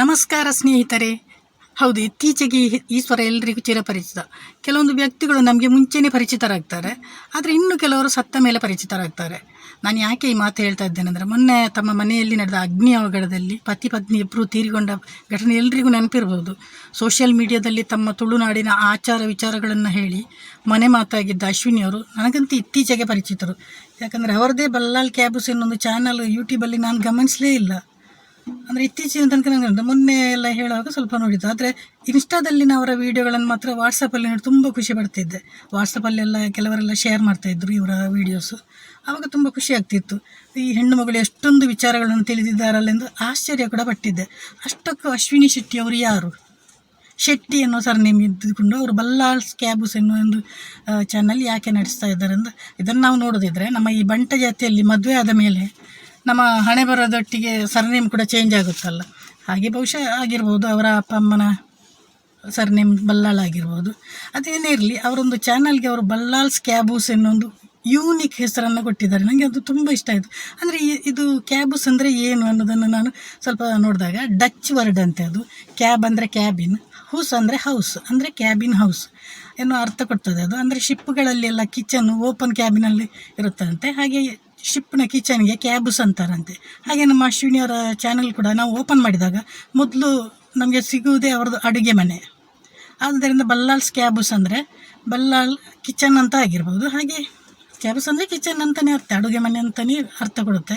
ನಮಸ್ಕಾರ ಸ್ನೇಹಿತರೆ. ಹೌದು, ಇತ್ತೀಚೆಗೆ ಈಶ್ವರ ಎಲ್ಲರಿಗೂ ಚಿರಪರಿಚಿತ. ಕೆಲವೊಂದು ವ್ಯಕ್ತಿಗಳು ನಮಗೆ ಮುಂಚೆನೇ ಪರಿಚಿತರಾಗ್ತಾರೆ, ಆದರೆ ಇನ್ನು ಕೆಲವರು ಸತ್ತ ಮೇಲೆ ಪರಿಚಿತರಾಗ್ತಾರೆ. ನಾನು ಯಾಕೆ ಈ ಮಾತು ಹೇಳ್ತಾ ಇದ್ದೇನೆ ಅಂದರೆ, ಮೊನ್ನೆ ತಮ್ಮ ಮನೆಯಲ್ಲಿ ನಡೆದ ಅಗ್ನಿ ಅವಘಡದಲ್ಲಿ ಪತಿ ಪತ್ನಿ ಇಬ್ಬರು ತೀರಿಕೊಂಡ ಘಟನೆ ಎಲ್ಲರಿಗೂ ನೆನಪಿರ್ಬೋದು. ಸೋಷಿಯಲ್ ಮೀಡಿಯಾದಲ್ಲಿ ತಮ್ಮ ತುಳುನಾಡಿನ ಆಚಾರ ವಿಚಾರಗಳನ್ನು ಹೇಳಿ ಮನೆ ಮಾತಾಗಿದ್ದ ಅಶ್ವಿನಿ ಅವರು ನನಗಂತೂ ಇತ್ತೀಚೆಗೆ ಪರಿಚಿತರು. ಯಾಕಂದರೆ ಅವರದೇ ಬಲ್ಲಾಲ್ ಕ್ಯಾಬುಸ್ ಎನ್ನೊಂದು ಚಾನಲ್ ಯೂಟ್ಯೂಬಲ್ಲಿ ನಾನು ಗಮನಿಸಲೇ ಇಲ್ಲ. ಅಂದರೆ ಇತ್ತೀಚಿನ ತನಕ ನನಗೆ ಮೊನ್ನೆ ಎಲ್ಲ ಹೇಳುವಾಗ ಸ್ವಲ್ಪ ನೋಡಿದ್ದು. ಆದರೆ ಇನ್ಸ್ಟಾದಲ್ಲಿನ ಅವರ ವೀಡಿಯೋಗಳನ್ನು ಮಾತ್ರ ವಾಟ್ಸಪ್ಪಲ್ಲಿ ನೋಡಿ ತುಂಬ ಖುಷಿ ಪಡ್ತಿದ್ದೆ. ವಾಟ್ಸಪ್ಪಲ್ಲೆಲ್ಲ ಕೆಲವರೆಲ್ಲ ಶೇರ್ ಮಾಡ್ತಾಯಿದ್ರು ಇವರ ವೀಡಿಯೋಸು ಆವಾಗ ತುಂಬ ಖುಷಿ ಆಗ್ತಿತ್ತು. ಈ ಹೆಣ್ಣು ಮಗಳು ಎಷ್ಟೊಂದು ವಿಚಾರಗಳನ್ನು ತಿಳಿದಿದ್ದಾರಲ್ಲೆಂದು ಆಶ್ಚರ್ಯ ಕೂಡ ಪಟ್ಟಿದ್ದೆ. ಅಷ್ಟಕ್ಕೂ ಅಶ್ವಿನಿ ಶೆಟ್ಟಿ ಅವರು ಯಾರು? ಶೆಟ್ಟಿ ಅನ್ನೋ ಸರ್ನೇಮ್ ಇದ್ದುಕೊಂಡು ಅವರು ಬಲ್ಲಾಲ್ಸ್ ಕ್ಯಾಬುಸ್ ಎನ್ನುವ ಒಂದು ಚಾನಲ್ ಯಾಕೆ ನಡೆಸ್ತಾ ಇದ್ದಾರೆ ಅಂತ ಇದನ್ನು ನಾವು ನೋಡೋದಿದ್ರೆ ನಮ್ಮ ಈ ಬಂಟ ಜಾತಿಯಲ್ಲಿ ಮದುವೆ ಆದ ಮೇಲೆ ನಮ್ಮ ಹಣೆ ಬರೋದೊಟ್ಟಿಗೆ ಸರ್ನೇಮ್ ಕೂಡ ಚೇಂಜ್ ಆಗುತ್ತಲ್ಲ. ಹಾಗೆ ಬಹುಶಃ ಆಗಿರ್ಬೋದು, ಅವರ ಅಪ್ಪ ಅಮ್ಮನ ಸರ್ನೇಮ್ ಬಲ್ಲಾಳ್ ಆಗಿರ್ಬೋದು. ಅದೇನೇ ಇರಲಿ, ಅವರೊಂದು ಚಾನಲ್ಗೆ ಅವರು ಬಲ್ಲಾಲ್ಸ್ ಕ್ಯಾಬೂಸ್ ಎನ್ನೊಂದು ಯೂನಿಕ್ ಹೆಸರನ್ನು ಕೊಟ್ಟಿದ್ದಾರೆ. ನನಗೆ ಅದು ತುಂಬ ಇಷ್ಟ ಆಯಿತು. ಅಂದರೆ ಇದು ಕ್ಯಾಬೂಸ್ ಅಂದರೆ ಏನು ಅನ್ನೋದನ್ನು ನಾನು ಸ್ವಲ್ಪ ನೋಡಿದಾಗ ಡಚ್ ವರ್ಡ್ ಅಂತೆ ಅದು. ಕ್ಯಾಬ್ ಅಂದರೆ ಕ್ಯಾಬಿನ್ ಹೌಸ್ ಅಂದರೆ ಹೌಸ್ ಅಂದರೆ ಕ್ಯಾಬಿನ್ ಹೌಸ್ ಎನ್ನುವ ಅರ್ಥ ಕೊಡ್ತದೆ ಅದು. ಅಂದರೆ ಶಿಪ್ಗಳಲ್ಲಿ ಎಲ್ಲ ಕಿಚನ್ ಓಪನ್ ಕ್ಯಾಬಿನಲ್ಲಿ ಇರುತ್ತಂತೆ. ಹಾಗೆ ಶಿಪ್ನ ಕಿಚನ್ಗೆ ಕ್ಯಾಬ್ಸ್ ಅಂತಾರಂತೆ. ಹಾಗೆ ನಮ್ಮ ಅಶ್ವಿನಿಯವರ ಚಾನಲ್ ಕೂಡ ನಾವು ಓಪನ್ ಮಾಡಿದಾಗ ಮೊದಲು ನಮಗೆ ಸಿಗುವುದೇ ಅವ್ರದ್ದು ಅಡುಗೆ ಮನೆ. ಆದ್ದರಿಂದ ಬಲ್ಲಾಲ್ಸ್ ಕ್ಯಾಬ್ಸ್ ಅಂದರೆ ಬಲ್ಲಾಲ್ ಕಿಚನ್ ಅಂತ ಆಗಿರ್ಬೋದು. ಹಾಗೆ ಕ್ಯಾಬ್ಸ್ ಅಂದರೆ ಕಿಚನ್ ಅಂತಲೇ ಅರ್ಥ, ಅಡುಗೆ ಮನೆ ಅಂತಲೇ ಅರ್ಥ ಕೊಡುತ್ತೆ.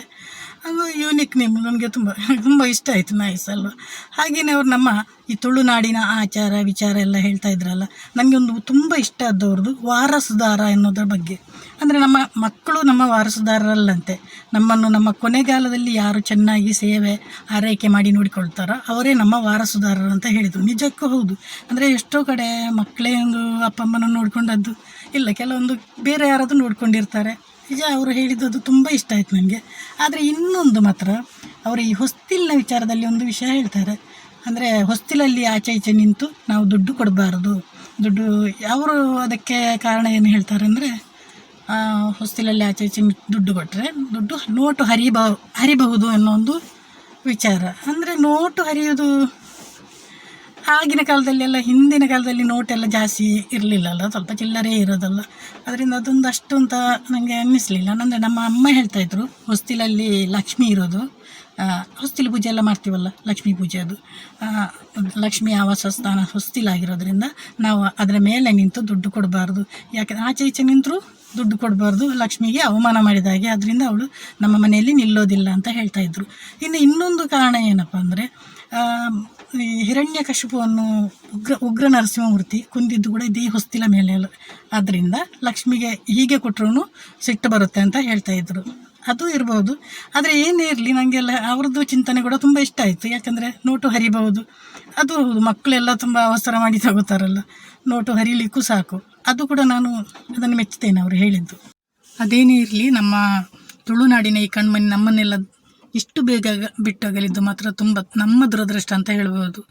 ಅದು ಯೂನಿಕ್ ನೇಮ್ ನನಗೆ ತುಂಬ ತುಂಬ ಇಷ್ಟ ಆಯಿತು ನಾಯ್ಸ್ ಅಲ್ವ? ಹಾಗೆಯೇ ಅವ್ರು ನಮ್ಮ ಈ ತುಳುನಾಡಿನ ಆಚಾರ, ವಿಚಾರ ಎಲ್ಲ ಹೇಳ್ತಾ ಇದ್ರಲ್ಲ, ನನಗೆ ಒಂದು ತುಂಬ ಇಷ್ಟ ಆದವ್ರದ್ದು ವಾರಸುದಾರ ಎನ್ನುವುದರ ಬಗ್ಗೆ. ಅಂದರೆ ನಮ್ಮ ಮಕ್ಕಳು ನಮ್ಮ ವಾರಸುದಾರರಲ್ಲಂತೆ, ನಮ್ಮನ್ನು ನಮ್ಮ ಕೊನೆಗಾಲದಲ್ಲಿ ಯಾರು ಚೆನ್ನಾಗಿ ಸೇವೆ, ಆರೈಕೆ ಮಾಡಿ ನೋಡಿಕೊಳ್ತಾರೋ, ಅವರೇ ನಮ್ಮ ವಾರಸುದಾರರು ಅಂತ ಹೇಳಿದರು. ನಿಜಕ್ಕೂ ಹೌದು. ಅಂದರೆ ಎಷ್ಟೋ ಕಡೆ ಮಕ್ಕಳೇ ಒಂದು ಅಪ್ಪ ಅಮ್ಮನ ನೋಡ್ಕೊಂಡದ್ದು, ಇಲ್ಲ ಕೆಲವೊಂದು ಬೇರೆ ಯಾರಾದರೂ ನೋಡ್ಕೊಂಡಿರ್ತಾರೆ. ನಿಜ ಅವರು ಹೇಳಿದ್ದು ತುಂಬ ಇಷ್ಟ ಆಯಿತು ನನಗೆ. ಆದರೆ ಇನ್ನೊಂದು ಮಾತ್ರ, ಅವರು ಈ ಹೊಸ್ತಿಲಿನ ವಿಚಾರದಲ್ಲಿ ಒಂದು ವಿಷಯ ಹೇಳ್ತಾರೆ. ಅಂದರೆ ಹೊಸ್ತಿಲಲ್ಲಿ ಆಚೆ ಈಚೆ ನಿಂತು ನಾವು ದುಡ್ಡು ಕೊಡಬಾರ್ದು. ದುಡ್ಡು ಅವರು ಅದಕ್ಕೆ ಕಾರಣ ಏನು ಹೇಳ್ತಾರೆ ಅಂದರೆ ಹೊಸ್ತಿಲಲ್ಲಿ ಆಚೆ ಈಚೆ ದುಡ್ಡು ಕೊಟ್ಟರೆ ದುಡ್ಡು ನೋಟು ಹರಿಬ, ಹರಿಬಹುದು ಅನ್ನೋ ಒಂದು ವಿಚಾರ. ಅಂದರೆ ನೋಟು ಹರಿಯೋದು ಆಗಿನ ಕಾಲದಲ್ಲೆಲ್ಲ ಹಿಂದಿನ ಕಾಲದಲ್ಲಿ ನೋಟೆಲ್ಲ ಜಾಸ್ತಿ ಇರಲಿಲ್ಲಲ್ಲ ಸ್ವಲ್ಪ ಚಿಲ್ಲರೆ ಇರೋದಲ್ಲ. ಅದರಿಂದ ಅದೊಂದು ಅಷ್ಟು ಅಂತ ನನಗೆ ಅನ್ನಿಸಲಿಲ್ಲ. ಅಂದರೆ ನಮ್ಮ ಅಮ್ಮ ಹೇಳ್ತಾಯಿದ್ರು ಹೊಸ್ತಿಲಲ್ಲಿ ಲಕ್ಷ್ಮಿ ಇರೋದು. ಹೊಸ್ತಿಲು ಪೂಜೆ ಎಲ್ಲ ಮಾಡ್ತೀವಲ್ಲ? ಲಕ್ಷ್ಮೀ ಪೂಜೆ ಅದು. ಲಕ್ಷ್ಮಿ ಆವಾಸ ಸ್ಥಾನ ಹೊಸ್ತಿಲಾಗಿರೋದ್ರಿಂದ ನಾವು ಅದರ ಮೇಲೆ ನಿಂತು ದುಡ್ಡು ಕೊಡಬಾರ್ದು. ಯಾಕಂದ್ರೆ ಆಚೆ ಈಚೆ ನಿಂತರೂ ದುಡ್ಡು ಕೊಡಬಾರ್ದು, ಲಕ್ಷ್ಮಿಗೆ ಅವಮಾನ ಮಾಡಿದ ಹಾಗೆ. ಅದರಿಂದ ಅವಳು, ನಮ್ಮ ಮನೆಯಲ್ಲಿ ನಿಲ್ಲೋದಿಲ್ಲ ಅಂತ ಹೇಳ್ತಾಯಿದ್ರು ಇನ್ನು ಇನ್ನೊಂದು ಕಾರಣ ಏನಪ್ಪ ಅಂದರೆ ಈ ಹಿರಣ್ಯ ಕಶಿಪುವನ್ನು ಉಗ್ರ ಉಗ್ರ ನರಸಿಂಹಮೂರ್ತಿ ಕುಂದಿದ್ದು ಕೂಡ ಇದೇ ಹೊಸ್ತಿಲ ಮೇಲೆ ಆದ್ದರಿಂದ ಲಕ್ಷ್ಮಿಗೆ ಹೀಗೆ ಕೊಟ್ಟರು ಸಿಟ್ಟು ಬರುತ್ತೆ ಅಂತ ಹೇಳ್ತಾ ಇದ್ರು. ಅದು ಇರ್ಬೋದು. ಆದರೆ ಏನೇ ಇರಲಿ ನನಗೆಲ್ಲ ಅವ್ರದ್ದು ಚಿಂತನೆ ಕೂಡ ತುಂಬ ಇಷ್ಟ ಆಯಿತು. ಯಾಕಂದರೆ ನೋಟು ಹರಿಬಹುದು. ಅದು ಹೌದು, ಮಕ್ಕಳೆಲ್ಲ ತುಂಬ ಅವಸರ ಮಾಡಿ ತಗೋತಾರಲ್ಲ. ನೋಟು ಹರಿಲಿಕ್ಕೂ ಸಾಕು. ಅದು ಕೂಡ ನಾನು ಅದನ್ನು ಮೆಚ್ಚುತ್ತೇನೆ ಅವರು ಹೇಳಿದ್ದು. ಅದೇನೇ ಇರಲಿ, ನಮ್ಮ ತುಳುನಾಡಿನ ಈ ಕಣ್ಮಣಿ ನಮ್ಮನ್ನೆಲ್ಲ ಇಷ್ಟು ಬೇಗ ಬಿಟ್ಟೋಗಲಿದ್ದು ಮಾತ್ರ ತುಂಬ ನಮ್ಮ ದುರದೃಷ್ಟ ಅಂತ ಹೇಳ್ಬೋದು.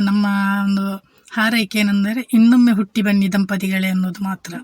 ನಮ್ಮ ಒಂದು ಹಾರೈಕೆ ಏನೆಂದರೆ ಇನ್ನೊಮ್ಮೆ ಹುಟ್ಟಿ ಬನ್ನಿ ದಂಪತಿಗಳೇ ಅನ್ನೋದು ಮಾತ್ರ.